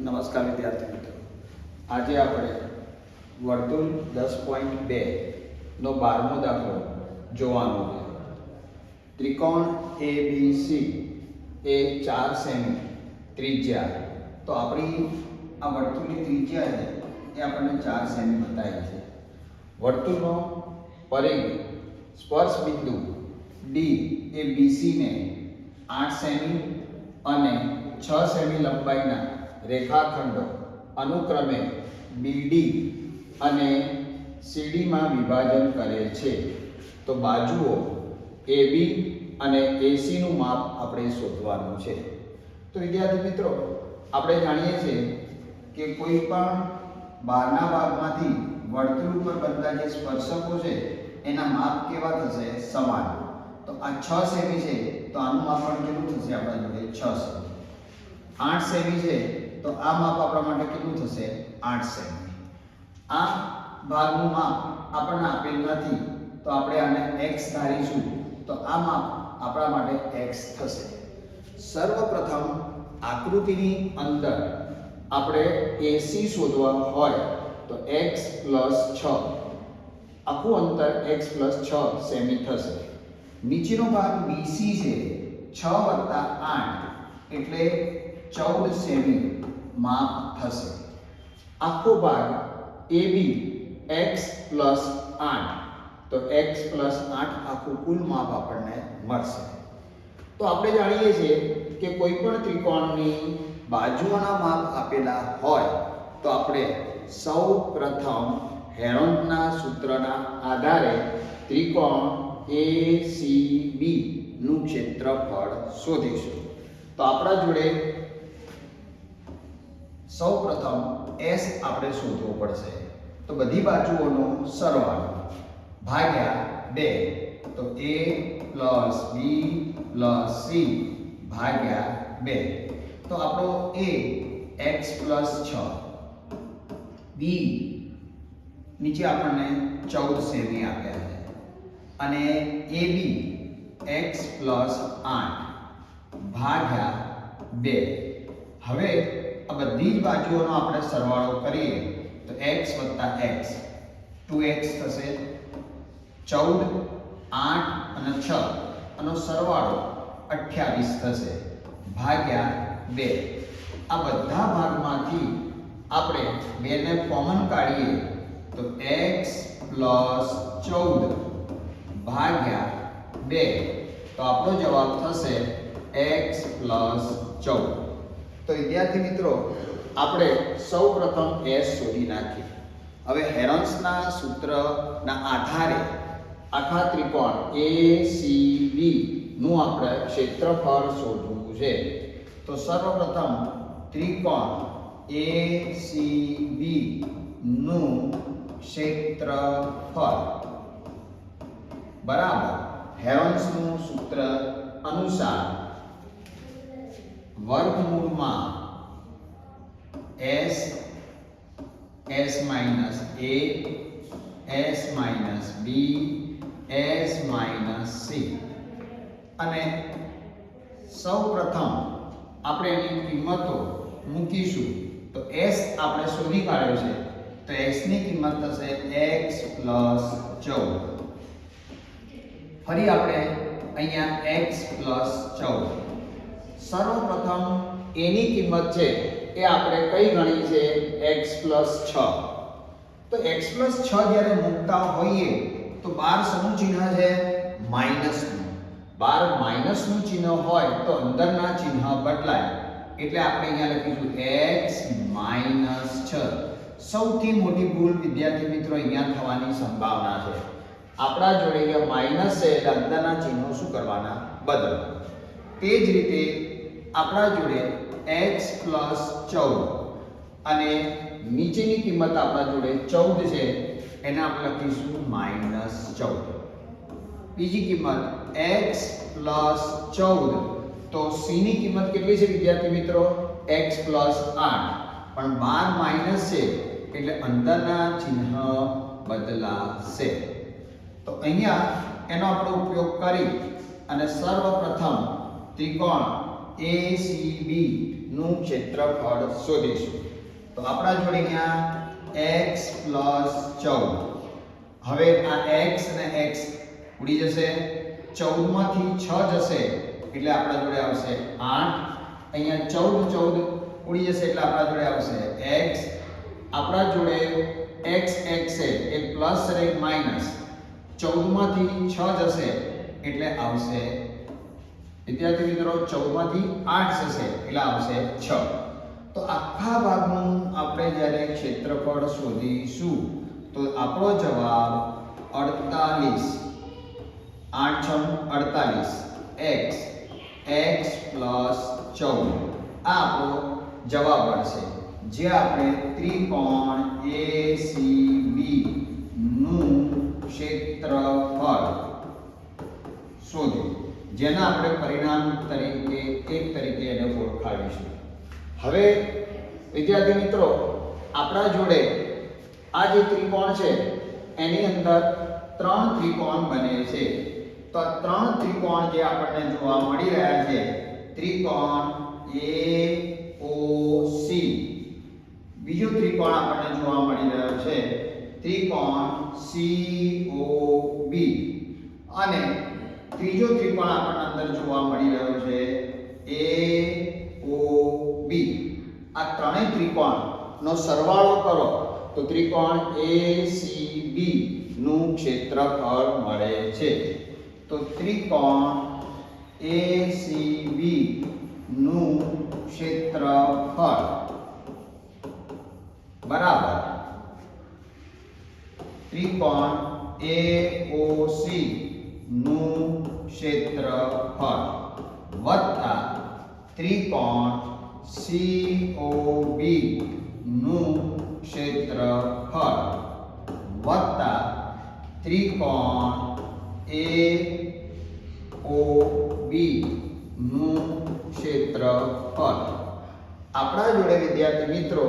નમસ્કાર વિદ્યાર્થી મિત્રો. આજે આપણે વર્તુળ દસ પોઈન્ટ બે નો બારમો દાખલો જોવાનો છે. ત્રિકોણ એ બી સી એ ચાર સેમી ત્રિજ્યા. તો આપણી આ વર્તુળની ત્રિજ્યા છે એ આપણને ચાર સેમી બતાવી છે. વર્તુળનો પરિઘ સ્પર્શ બિંદુ ડી એ બીસીને આઠ સેમી અને છ સેમી લંબાઈના રેખાખંડો. અનુક્રમે બીડી અને સીડીમાં વિભાજન કરે છે. તો બાજુઓ એબી અને એસીનું માપ આપણે શોધવાનું છે. તો વિદ્યાર્થી મિત્રો, આપણે જાણીએ છીએ કે કોઈ પણ બહારના ભાગમાંથી વર્તુળ ઉપર બનતા જે સ્પર્શકો છે, એના માપ કેવા થશે? સમાન. તો આ છ સેમી છે, તો આનું માપ પણ કેટલું થશે આપણા જોડે? છ સેમી. આઠ સેમી છે તો આ માપ આપણા માટે કેટલું થશે? આઠ સેમી. આ ભાગનું માપ આપણને આપેલ નથી, તો આપણે આને x ધારીશું, તો આ માપ આપણા માટે x થશે. સર્વપ્રથમ આકૃતિની અંદર આપણે AC શોધવા હોય, તો x 6 આખું અંતર x 6 સેમી થશે. નીચેનો ભાગ BC છે 6 વત્તા 8 એટલે 14 સેમી. માપ થશે. આખો ભાગ AB x 8 તો એક્સ પ્લસ આઠ આખું કુલ માપ આપણને મળશે. તો આપણે જાણીએ છીએ કે કોઈ પણ ત્રિકોણની બાજુઓના માપ આપેલા હોય તો આપણે સૌ પ્રથમ હેરોન્ટના સૂત્રના આધારે ત્રિકોણ એ સી બીનું ક્ષેત્રફળ શોધીશું. તો આપણા જોડે સૌ પ્રથમ S આપણે શોધવો પડશે. તો બધી બાજુઓનો સરવાળો. ભાગ્યા 2 તો A B C. ભાગ્યા 2 તો આપણો A x 6 B નીચે આપણને 14 સેમી આપ્યા છે. અને AB x 8 ભાગ્યા 2 હવે આ બધી જ બાજુઓનો આપણે સરવાળો કરીએ, તો x x. 2x થશે 14 8 અને 6 આનો સરવાળો 28 થશે ભાગ્યા 2 આ બધા ભાગમાંથી આપણે 2 ને કોમન કાઢીએ, તો x 14 ભાગ્યા 2 તો આપણો જવાબ થશે x 14 તો વિદ્યાર્થી મિત્રો, આપણે સૌપ્રથમ એસ શોધી નાખીએ. હવે હેરોન્સના સૂત્રના આધારે આખા ત્રિકોણ ACB નું આપણે ક્ષેત્રફળ શોધવું છે. તો સર્વપ્રથમ ત્રિકોણ ACB નું ક્ષેત્રફળ. બરાબર. હેરોન્સનું સૂત્ર અનુસાર વર્ગમૂળમાં s s minus a s minus b s minus c અને સૌપ્રથમ આપણે એની કિંમતો મૂકીશું. તો s આપણે શોધી કાઢ્યો છે. તો s ની કિંમત થશે x 14 ફરી આપણે અહીંયા x 14 સર્વપ્રથમ એની કિંમત છે એ આપણે કઈ ગણી છે? X 6 તો x 6 જ્યારે મૂકતા હોઈએ, તો બાર શેનું ચિહ્ન છે? માઇનસનું બાર માઇનસનું ચિહ્ન હોય તો અંદરના ચિહ્ન બદલાય. એટલે આપણે અહીંયા લખીશું એક્સ માઇનસ છ. સૌથી મોટી ભૂલ વિદ્યાર્થી મિત્રો અહીંયા થવાની સંભાવના છે. આપણા જોડે અહીંયા માઇનસ છે એટલે અંદરના ચિહ્નો શું કરવાના? બદલવાના. તે જ રીતે આપણા જોડે એક્સ પ્લસ ચૌદ અને નીચેની કિંમત આપણા જોડે ચૌદ છે, એને આપણે લખીશું માઇનસ ચૌદ. બીજી કિંમત એક્સ પ્લસ ચૌદ, તો સીની કિંમત કેટલી છે વિદ્યાર્થી મિત્રો? એક્સ પ્લસ આઠ. પણ બાર માઇનસ છે, એટલે અંદરના ચિહ્ન બદલાશે. તો અહીંયા એનો આપણે ઉપયોગ કરી અને સર્વપ્રથમ ત્રિકોણ ACB નું ક્ષેત્રફળ શોધીશું. તો આપણા જોડે અહીંયા x 14 હવે આ x અને x ઉડી જશે. 14 માંથી 6 જશે એટલે આપણા જોડે આવશે 8 અહીંયા 14 14 ઉડી જશે એટલે આપણા જોડે આવશે x. આપણા જોડે x x છે એક પ્લસ અને એક માઇનસ 14 માંથી 6 જશે એટલે આવશે વિદ્યાર્થી મિત્રો 14 માંથી 8 જશે. એટલે આવશે 6 તો આખા ભાગનું આપણે જ્યારે ક્ષેત્રફળ શોધીશું, તો આપણો જવાબ 48 8 છમ 48 x x 14 આ આપણો જવાબ મળશે. જે આપણે ત્રિકોણ ACB નું ક્ષેત્રફળ શોધ્યું. જેના આપણે પરિણામ તરીકે, એક તરીકે એને ઓળખાવીશું હવે, વિદ્યાર્થી મિત્રો, આપણા જોડે આ જે ત્રિકોણ છે, એની અંદર ત્રણ ત્રિકોણ બને છે. તો ત્રણ ત્રિકોણ જે આપણને જોવા મળી રહ્યા છે, ત્રિકોણ એ, ઓ, સી. બીજો ત્રિકોણ આપણને જોવા મળી રહ્યો છે, ત્રિકોણ સી, ઓ, બી. અને ત્રીજો ત્રિકોણ આપણને અંદર જોવા મળી રહ્યો છે એ ઓ બી. આ ત્રણેય ત્રિકોણનો સરવાળો કરો, તો ત્રિકોણ ACB નું ક્ષેત્રફળ મળે છે. તો ત્રિકોણ ACB નું ક્ષેત્રફળ બરાબર. ત્રિકોણ AOC નું ક્ષેત્રફળ. વત્તા ત્રિકોણ COB નું ક્ષેત્રફળ. વત્તા ત્રિકોણ AOB નું ક્ષેત્રફળ. આપણા જોડે વિદ્યાર્થી મિત્રો,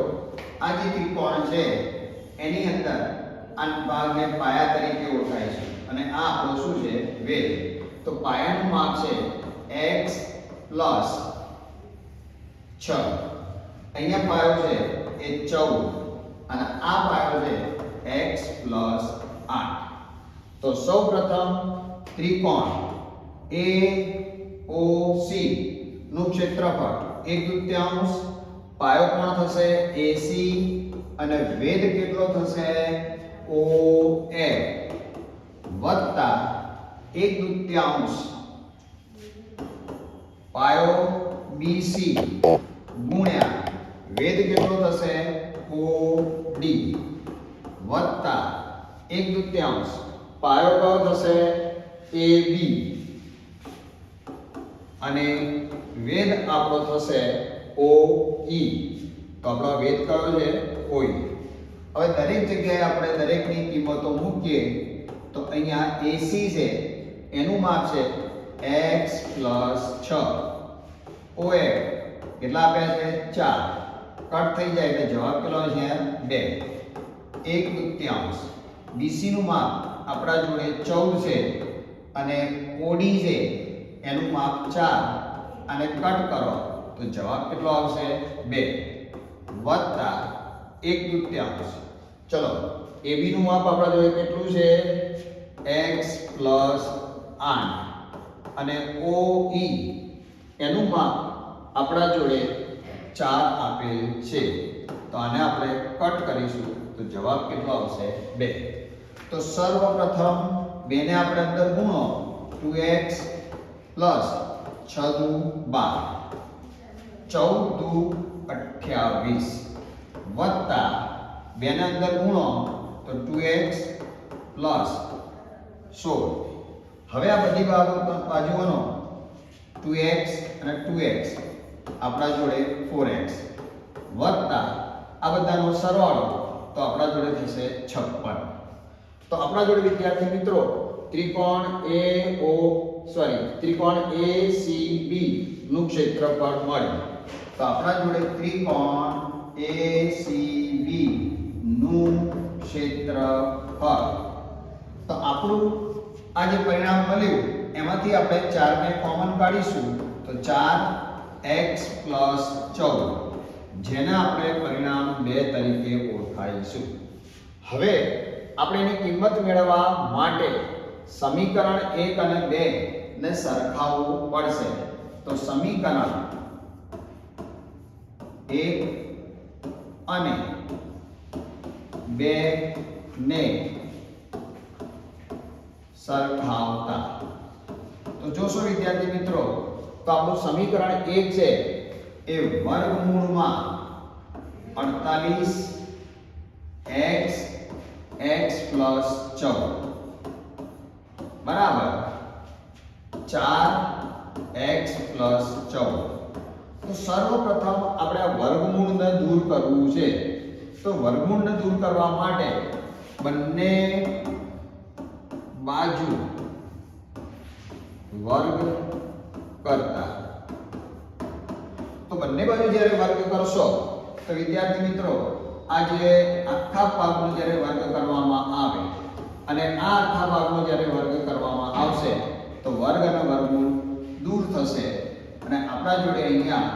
આ જે ત્રિકોણ છે, એની અંદર આ ભાગને પાયા તરીકે ઓળખાય છે. અને આ આપણો શું છે? વેધ તો પાયાનું માપ છે x 6 અહીંયા પાયો છે એ 14 અને આ પાયો છે x 8 તો સૌપ્રથમ ત્રિકોણ. AOC નું ક્ષેત્રફળ. એક દૂત્યાંશ પાયો કોણ થશે? એસી અને વેધ કેટલો થશે? OA વત્તા એક દૂત્યાંશ પાયો બીસી ગુણ્યા વેદ કેટલો થશે? O D. વત્તા એક દૂત્યાંશ. પાયો કયો થશે? એ બી. અને વેદ આપણો થશે? ઓ ઈ. તો આપણો વેદ કયો છે? ઓઈ હવે દરેક જગ્યાએ આપણે દરેકની કિંમતો મૂકીએ. તો અહીંયા AC છે, એનું માપ છે x 6 OA કેટલા આપ્યા છે? 4 કટ થઈ જાય એટલે જવાબ કેટલો છે બે. એક દૂત્યાંશ BC નું માપ આપણા જોડે 14 છે અને OD છે, એનું માપ 4 અને કટ કરો, તો જવાબ કેટલો આવશે? બે. વત્તા એક દૂત્યાંશ ચલો એબીનું માપ આપણા જોડે કેટલું છે? X 8 અને OE એનું માપ આપણા જોડે ચાર આપેલ છે. તો આને આપણે કટ કરીશું. તો જવાબ કેટલો આવશે? બે. તો સર્વપ્રથમ બેને આપણે અંદર ગુણો. 2x 6 દુ બાર. ચૌદ દુ 28 વત્તા બેને અંદર ગુણો. તો 2x 16 હવે આ બધી બાજુ બાજુઓનો 2x અને ટુ એક્સ આપણા જોડે ફોર એક્સ વત્તા આ બધાનો સરવાળો તો આપણા જોડે થશે 56 તો આપણા જોડે વિદ્યાર્થી મિત્રો, ત્રિકોણ એ ઓ સોરી ત્રિકોણ ACB નું ક્ષેત્રફળ મળ્યું. તો આપણા જોડે ત્રિકોણ ACB નું ક્ષેત્રફળ તો આપણું આ જે પરિણામ મળ્યું, એમાંથી આપણે 4 ને કોમન કાઢીશું. તો ચાર એક્સ પ્લસ ચૌદ. જેને આપણે પરિણામ બે તરીકે ઓળખાવીશું હવે આપણે એની કિંમત મેળવવા માટે સમીકરણ એક અને બે ને સરખાવવું પડશે. તો સમીકરણ એક અને બે ને સરખાવતા તો જોશો વિદ્યાર્થી મિત્રો, તો આપણું સમીકરણ એક છે, એ વર્ગમૂળમાં અડતાલીસ એક્સ એક્સ પ્લસ ચૌદ. બરાબર? ચાર એક્સ પ્લસ ચૌદ. તો સર્વપ્રથમ આપણે વર્ગમૂળને દૂર કરવું છે. તો વર્ગમૂળને દૂર કરવા માટે બંને બાજુ વર્ગ કરતા. તો બંને બાજુ જ્યારે વર્ગ કરશો, તો વિદ્યાર્થી મિત્રો આ જે આખા ભાગનો જ્યારે વર્ગ કરવામાં આવે અને આ આખા ભાગનો જ્યારે વર્ગ કરવામાં આવશે, તો વર્ગ અને વર્ગમૂળ દૂર થશે. અને આપણા જોડે અહીંયા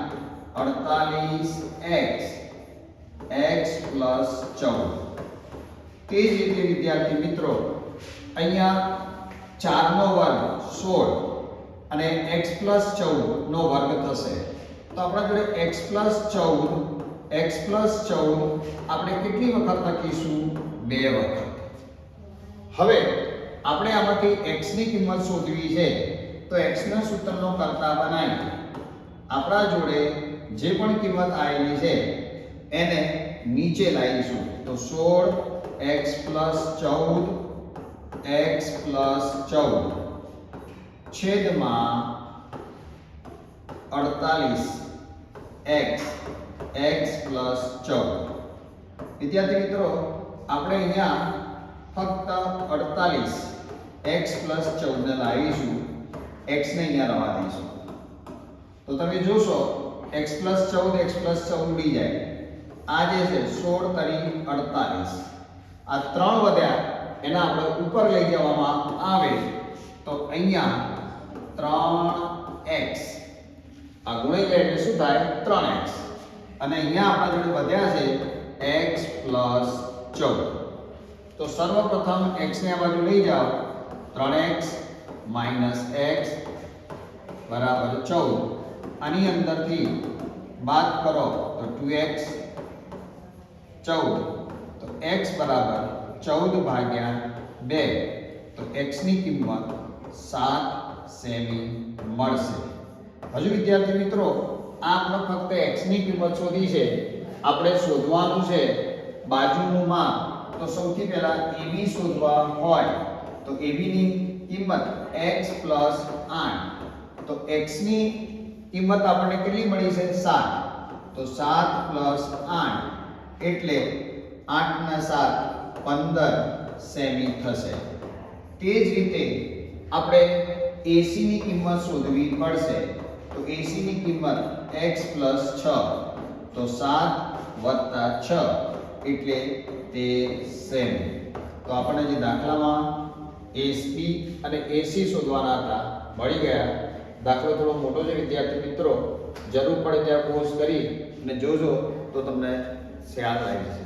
અડતાલીસ એક્સ એક્સ પ્લસ ચૌદ. તે જ રીતે વિદ્યાર્થી મિત્રો અહીંયા ચારનો વર્ગ સોળ અને એક્સ પ્લસ ચૌદનો વર્ગ થશે. તો આપણા જોડે એક્સ પ્લસ ચૌદ, એક્સ પ્લસ ચૌદ આપણે કેટલી વખત લખીશું? બે વખત. હવે આપણે આમાંથી એક્સની કિંમત શોધવી છે, તો એક્સના સૂત્રનો કરતા બનાવી. આપણા જોડે જે પણ કિંમત આવેલી છે, એને નીચે લાવીશું. તો 16 x 14 x 14 છેદમાં 48 x x 14 વિદ્યાર્થી મિત્રો, આપણે અહીંયા ફક્ત 48 x પ્લસ ચૌદને લાવીશું. X ને અહીંયા રવા દઈશું. તો તમે જોશો, x 14 x 14 ઉડી જાય. આ જે છે સોળ તરી 48 આ ત્રણ વધ્યા. એના આપણે ઉપર લઈ જવામાં આવે તો અહીંયા 3x આ ગુણાઈ એટલે શું થાય? 3x અને અહીંયા આપણા જોડે વધ્યા છે x 14 તો સર્વપ્રથમ x ને આ બાજુ લઈ જાઓ. 3x x બરાબર 14 આની અંદરથી બાદ કરો તો 2x 14 તો x બરાબર 14 ભાગ્યા બે. તો એક્સની કિંમત સાત સેમી મળશે. હજુ વિદ્યાર્થી મિત્રો આપણે ફક્ત એક્સની કિંમત શોધી છે. આપણે શોધવાનું છે બાજુનું માપ. તો સૌથી પહેલા એબી શોધવા હોય, તો એબીની કિંમત એક્સ પ્લસ આઠ. તો એક્સની કિંમત આપણને કેટલી મળી છે? સાત. તો 7 8 એટલે 8 ના 7 15 સેમી થશે. તે જ રીતે આપણે એસીની કિંમત શોધવી પડશે. તો એસીની કિંમત એક્સ પ્લસ છ, તો 7 6 એટલે તે સેમી. તો આપણે જે દાખલામાં એસપી અને એસી શોધવાના હતા, મળી ગયા. દાખલો થોડો મોટો છે, વિદ્યાર્થી મિત્રો. જરૂર પડે ત્યાં કોર્સ કરી અને જોજો તો તમને ખ્યાલ આવી જશે.